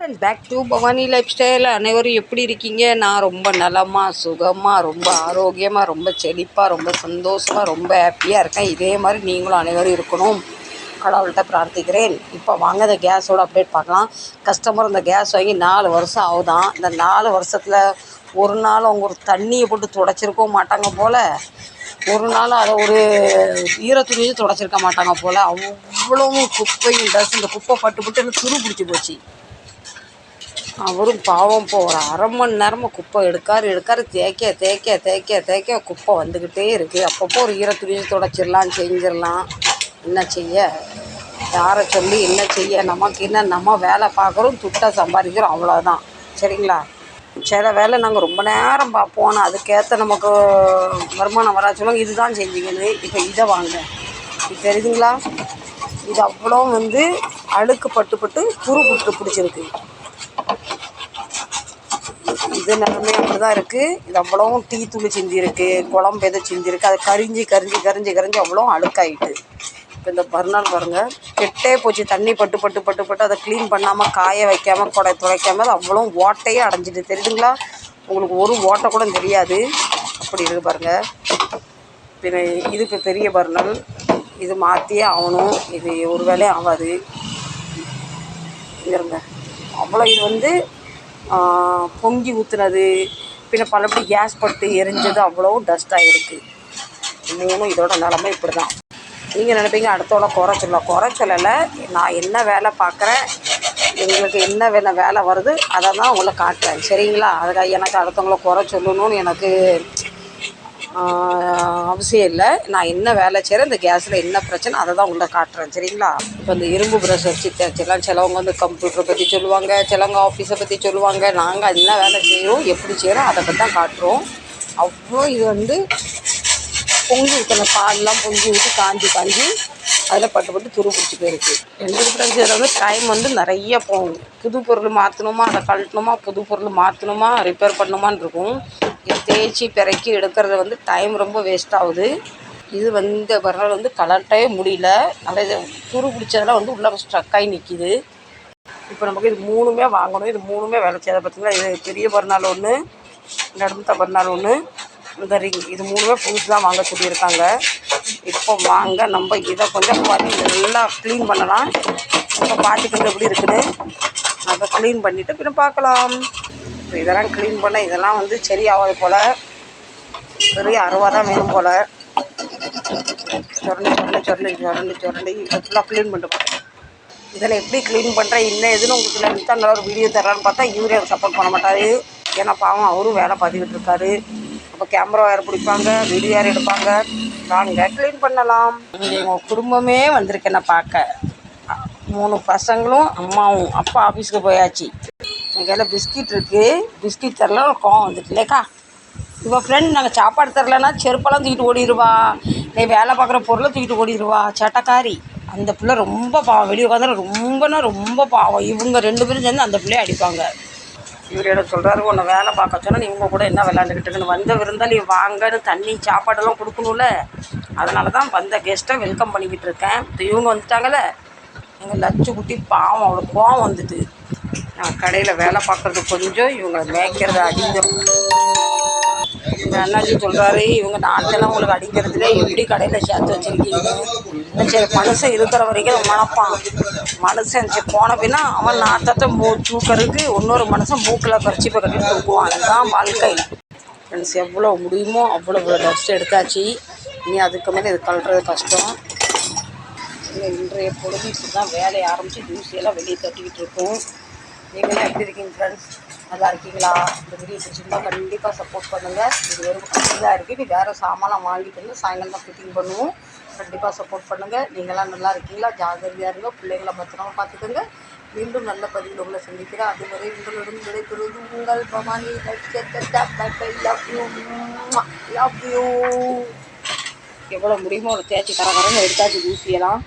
Back to Bhavani life style அனைவரும் எப்படி இருக்கீங்க? நான் ரொம்ப நலமாக சுகமாக ரொம்ப ஆரோக்கியமாக ரொம்ப செழிப்பாக ரொம்ப சந்தோஷமாக ரொம்ப ஹாப்பியாக இருக்கேன். இதே மாதிரி நீங்களும் அனைவரும் இருக்கணும். கடவுள்கிட்ட பிரார்த்திக்கிறேன். இப்போ வாங்க இந்த கேஸோட அப்டேட் பார்க்கலாம். கஸ்டமர் இந்த கேஸ் வாங்கி நாலு வருஷம் ஆகுதான். இந்த நாலு வருஷத்தில் ஒரு நாள் அவங்க ஒரு தண்ணியை போட்டு துடைச்சிருக்கவும் மாட்டாங்க போல். ஒரு நாள் அதை ஒரு ஈரத்துணியும் துடைச்சிருக்க மாட்டாங்க போல். அவ்வளவும் குப்பையும் டஸ்ட் இந்த குப்பை பட்டு பட்டு துரு பிடிச்சி போச்சு. அவரும் பாவம் இப்போ ஒரு அரை மணி நேரமாக குப்பை எடுக்காரு எடுக்காரு தேய்க்க தேய்க்க தேய்க்க தேய்க்க குப்பை வந்துக்கிட்டே இருக்குது அப்பப்போ ஒரு ஈர துணியை துடைச்சிடலாம் செஞ்சிடலாம். என்ன செய்ய? யாரை சொல்லி என்ன செய்ய? நமக்கு என்ன? நம்ம வேலை பார்க்குறோம் துட்டை சம்பாதிக்கிறோம் அவ்வளோதான் சரிங்களா? சில வேலை நாங்கள் ரொம்ப நேரம் பார்ப்போம். ஆனால் அதுக்கேற்ற நமக்கு வருமானம் வரா சொல்லுவாங்க இதுதான் செஞ்சீங்கன்னு. இப்போ இதை வாங்க. இது தெரியுதுங்களா? இது அவ்வளோ வந்து அழுக்கு பட்டு பட்டு துரு புட்டு பிடிச்சிருக்கு. இது நிலமே அப்படி தான் இருக்குது இது அவ்வளோவும் டீ தூள் சிந்திருக்கு குழம்பு எதோ சிந்திருக்கு. அது கரிஞ்சு கரிஞ்சு கரிஞ்சு கரிஞ்சு அவ்வளோ அழுக்காயிட்டு. இப்போ இந்த மறுநாள் பாருங்கள் கெட்டே போச்சு. தண்ணி பட்டு பட்டு பட்டு பட்டு அதை க்ளீன் பண்ணாமல் காய வைக்காமல் கொடை துடைக்காமல் அது அவ்வளோ ஓட்டையே அடைஞ்சிட்டு தெரியுதுங்களா? உங்களுக்கு ஒரு ஓட்டை கூட தெரியாது. அப்படி இருக்குது பாருங்கள் பின்ன இது இப்போ பெரிய பர்னல் இது மாற்றியே ஆகணும். இது ஒரு வேலையும் ஆகாது. இருங்க. அவ்வளோ இது வந்து பொங்கி ஊற்றுனது பின்ன பலபடி கேஸ் பட்டு எரிஞ்சது அவ்வளோ டஸ்ட்டாக இருக்குது மூணும் இதோட நிலமை இப்படி தான் நீங்கள் நினைப்பீங்க அடுத்தோட குறை சொல்லலாம். குறை சொல்லலை. நான் என்ன வேலை பார்க்குறேன்? எங்களுக்கு என்ன வேலை வேலை வருது? அதை தான் உங்களை காட்டுறேன். சரிங்களா? அதுக்காக எனக்கு அடுத்தவங்கள குறை சொல்லணும்னு எனக்கு அவசியம் இல்லை. நான் என்ன வேலை செய்கிறேன் இந்த கேஸில் என்ன பிரச்சனை அதை தான் உங்களை காட்டுறேன் சரிங்களா? இப்போ இந்த இரும்பு ப்ரஷ் வச்சு தேய்ச்சிடலாம் சிலவங்க வந்து கம்ப்யூட்டரை பற்றி சொல்லுவாங்க சிலவங்க ஆஃபீஸை பற்றி சொல்லுவாங்க. நாங்கள் என்ன வேலை செய்கிறோம் எப்படி செய்கிறோம் அதை பற்றி தான் காட்டுறோம். அவ்வளோ இது வந்து பொங்கி ஊற்றணும் பால்லாம் பொங்கி ஊற்றி காஞ்சி காஞ்சி அதில் பட்டு பட்டு துரு பிடிச்சி போயிருக்கு. எந்த டிஃப்ரென்ஸ் இதில் வந்து டைம் வந்து நிறைய போகும். புது பொருள் மாற்றணுமா அதை கழட்டணுமா புது பொருள் மாற்றணுமா ரிப்பேர் பண்ணணுமான்னு இருக்கும். இது தேய்ச்சி பிறக்கி எடுக்கிறது வந்து டைம் ரொம்ப வேஸ்ட் ஆகுது. இது வந்து பர்னர் வந்து கலட்டவே முடியல. நிறைய துரு பிடிச்சதெல்லாம் வந்து உள்ளே ஸ்ட்ரக் ஆகி நிற்கிது இப்போ நமக்கு இது மூணுமே வாங்கணும். இது மூணுமே வேலை செய்யாத பார்த்தீங்கன்னா இது பெரிய பர்னால் ஒன்று நடுத்த பர்னால் ஒன்று இந்த ரிங் இது மூணுமே புதுசு தான் வாங்க சொல்லியிருக்காங்க. இப்போ வாங்க நம்ம இதை கொஞ்சம் பார்த்து நல்லா க்ளீன் பண்ணலாம். இப்போ பார்த்துக்கிறது எப்படி இருக்குது? அதை க்ளீன் பண்ணிவிட்டு பின்ன பார்க்கலாம். இப்போ இதெல்லாம் க்ளீன் பண்ண இதெல்லாம் வந்து சரி ஆகாது போல். பெரிய அருவா தான் வேணும் போல். சுரண்டி சுரண்டி சுரண்டி சுரண்டி சுரண்டி. இதை ஃபுல்லாக க்ளீன் பண்ணிட்டு இதில் எப்படி க்ளீன் பண்ணுறேன் என்ன எதுன்னு உங்களுக்கு லென்த்தாக நல்ல ஒரு வீடியோ தர்றான்னு பார்த்தா இவரே சப்போர்ட் பண்ண மாட்டார். ஏன்னா பாவம் அவரும் வேலை பார்த்துக்கிட்டு இருக்காரு. அப்போ கேமரா யார் பிடிப்பாங்க வீடியோ யார் எடுப்பாங்க. வாங்க க்ளீன் பண்ணலாம். இங்கே எங்கள் குடும்பமே வந்திருக்கு என்னை பார்க்க. மூணு பசங்களும் அம்மாவும் அப்பா ஆஃபீஸுக்கு போயாச்சு. எங்கள் கையில் பிஸ்கட் இருக்குது பிஸ்கட் தரல கோவம் வந்துட்டு இல்லைக்கா இவன் ஃப்ரெண்ட் நாங்கள் சாப்பாடு தரலன்னா செருப்பெல்லாம் தூக்கிட்டு ஓடிடுவா நீ வேலை பார்க்குற பொருளை தூக்கிட்டு ஓடிடுவா சேட்டக்காரி. அந்த பிள்ளை ரொம்ப பாவம். வெளியே உட்காந்து ரொம்பனா ரொம்ப பாவம். இவங்க ரெண்டு பேரும் சேர்ந்து அந்த பிள்ளையை அடிப்பாங்க. இவரோட சொல்கிறாரு உன்னை வேலை பார்க்க சொன்னால் இவங்க கூட என்ன விளாண்டுக்கிட்டு வந்த விருந்தால் நீ வாங்கன்னு தண்ணி சாப்பாடெல்லாம் கொடுக்கணும்ல. அதனால தான் வந்த கெஸ்ட்டை வெல்கம் பண்ணிக்கிட்டு இருக்கேன். இப்போ இவங்க வந்துட்டாங்கல்ல எங்கள் லட்சு குட்டி பாவம் அவ்வளோ கோவம் வந்துட்டு. நான் கடையில் வேலை பார்க்குறது கொஞ்சம் இவங்களை மேய்க்கிறது அதிகம். அண்ணாச்சி சொல்கிறாரு இவங்க நாட்டெல்லாம் உங்களுக்கு அடிக்கிறதுல எப்படி கடையில் சேர்த்து வச்சுருக்கீங்க. சரி மனுஷன் இருக்கிற வரைக்கும் மணப்பான் மனுஷன் சரி போன பின்னா அவன் நாட்டத்தை மூ தூக்கறதுக்கு இன்னொரு மனுஷன் மூக்கில் கரைச்சி போய் கட்டி தூக்குவான் அதுதான் வாழ்க்கை. ஃப்ரெண்ட்ஸ் எவ்வளோ முடியுமோ அவ்வளோ டஸ்ட் எடுத்தாச்சு. இனி அதுக்கு மேலே இது கழுறது கஷ்டம். இன்றைய பொழுது இப்படி தான் வேலையை ஆரம்பித்து தூசியெல்லாம் வெளியே தட்டிக்கிட்டு இருக்கோம். நீங்களாம் எப்படி இருக்கீங்க ஃப்ரெண்ட்ஸ் நல்லா இருக்கீங்களா? இந்த வீடியோ பிடிச்சிருந்தா கண்டிப்பாக சப்போர்ட் பண்ணுங்கள் இது வெறும் கம்மியாக இருக்குது இது வேறு சாமான்லாம் வாங்கிட்டு வந்து சாயங்காலம் தான் ஃபிட்டிங் பண்ணுவோம். கண்டிப்பாக சப்போர்ட் பண்ணுங்கள் நீங்களாம் நல்லா இருக்கீங்களா? ஜாகிரதையாக இருங்க. பிள்ளைங்களை பத்திரமா பார்த்துக்கோங்க மீண்டும் நல்ல பதிவில் உங்களை சந்திக்கிறேன். அதுவரை உங்களிடம் விடைபெறுவது உங்கள் Bhavani. Love you love you எவ்வளோ முடியுமோ ஒரு தேய்ச்சி கரகரன்னு எடுத்தாச்சு ஊசியெல்லாம்.